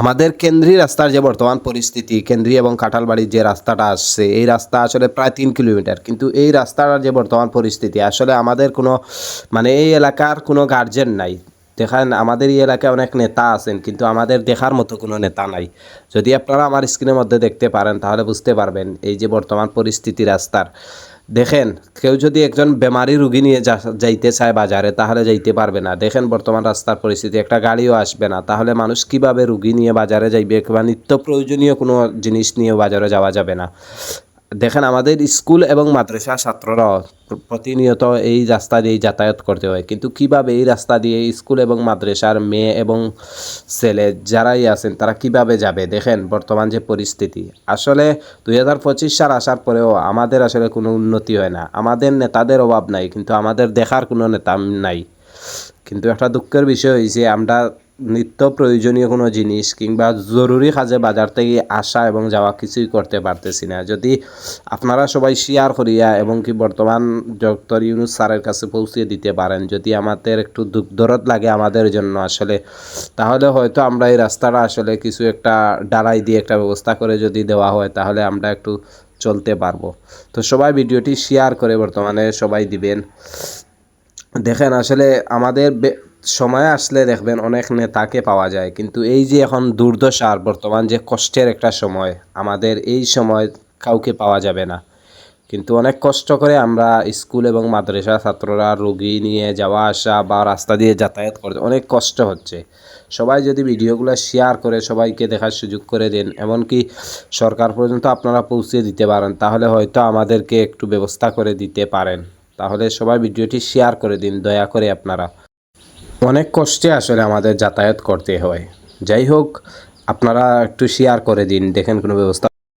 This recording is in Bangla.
আমাদের কেন্দ্রীয় রাস্তার যে বর্তমান পরিস্থিতি, কেন্দ্রীয় এবং কাঁঠালবাড়ির যে রাস্তাটা আসছে, এই রাস্তা আসলে প্রায় তিন কিলোমিটার। কিন্তু এই রাস্তার যে বর্তমান পরিস্থিতি, আসলে আমাদের কোনো মানে এই এলাকার কোনো গার্জেন নাই। দেখেন, আমাদের এই এলাকায় অনেক নেতা আছেন, কিন্তু আমাদের দেখার মতো কোনো নেতা নাই। যদি আপনারা আমার স্ক্রিনের মধ্যে দেখতে পারেন, তাহলে বুঝতে পারবেন এই যে বর্তমান পরিস্থিতি রাস্তার। দেখেন, কেউ যদি একজন বেমারি রুগী নিয়ে যাইতে চায় বাজারে, তাহলে যাইতে পারবে না। দেখেন, বর্তমান রাস্তার পরিস্থিতি, একটা গাড়িও আসবে না। তাহলে মানুষ কীভাবে রুগী নিয়ে বাজারে যাইবে? কিংবা নিত্য প্রয়োজনীয় কোনো জিনিস নিয়ে বাজারে যাওয়া যাবে না। দেখেন আমাদের স্কুল এবং মাদ্রাসা ছাত্ররা প্রতিনিয়ত এই রাস্তা দিয়ে যাতায়াত করতে হয়। কিন্তু কীভাবে এই রাস্তা দিয়ে স্কুল এবং মাদ্রাসার মেয়ে এবং ছেলে যারাই আছেন, তারা কীভাবে যাবে? দেখেন বর্তমান যে পরিস্থিতি। আসলে দুই হাজার পঁচিশ সাল আসার পরেও আমাদের আসলে কোনো উন্নতি হয় না। আমাদের নেতাদের অভাব নাই, কিন্তু আমাদের দেখার কোনো নেতা নাই। কিন্তু একটা দুঃখের বিষয় হয়েছে আমরা নিত্য প্রয়োজনীয় কোনো জিনিস কিংবা জরুরি কাজে বাজার থেকে আসা এবং যাওয়া কিছুই করতে পারতেছি না। যদি আপনারা সবাই শেয়ার করিয়া এবং কি বর্তমান ডক্টর ইউনুস স্যারের কাছে পৌঁছে দিতে পারেন, যদি আমাদের একটু দুঃখ দরদ লাগে আমাদের জন্য আসলে, তাহলে হয়তো আমরা এই রাস্তাটা আসলে কিছু একটা ডালাই দিয়ে একটা ব্যবস্থা করে যদি দেওয়া হয়, তাহলে আমরা একটু চলতে পারব। তো সবাই ভিডিওটি শেয়ার করে বর্তমানে সবাই দিবেন। দেখেন আসলে আমাদের সময় আসলে দেখবেন অনেক নেতাকে পাওয়া যায়। কিন্তু এই যে এখন দুর্দশার বর্তমান যে কষ্টের একটা সময়, আমাদের এই সময় কাউকে পাওয়া যাবে না। কিন্তু অনেক কষ্ট করে আমরা স্কুল এবং মাদ্রাসা ছাত্ররা রোগী নিয়ে যাওয়া আসা বা রাস্তা দিয়ে যাতায়াত করতে অনেক কষ্ট হচ্ছে। সবাই যদি ভিডিওগুলো শেয়ার করে সবাইকে দেখার সুযোগ করে দেন, এমনকি সরকার পর্যন্ত আপনারা পৌঁছে দিতে পারেন, তাহলে হয়তো আমাদেরকে একটু ব্যবস্থা করে দিতে পারেন। তাহলে সবাই ভিডিওটি শেয়ার করে দিন, দয়া করে আপনারা। অনেক কষ্টে আসলে আমাদের যাতায়াত করতে হয়। যাই হোক, আপনারা একটু শেয়ার করে দিন, দেখেন কোনো ব্যবস্থা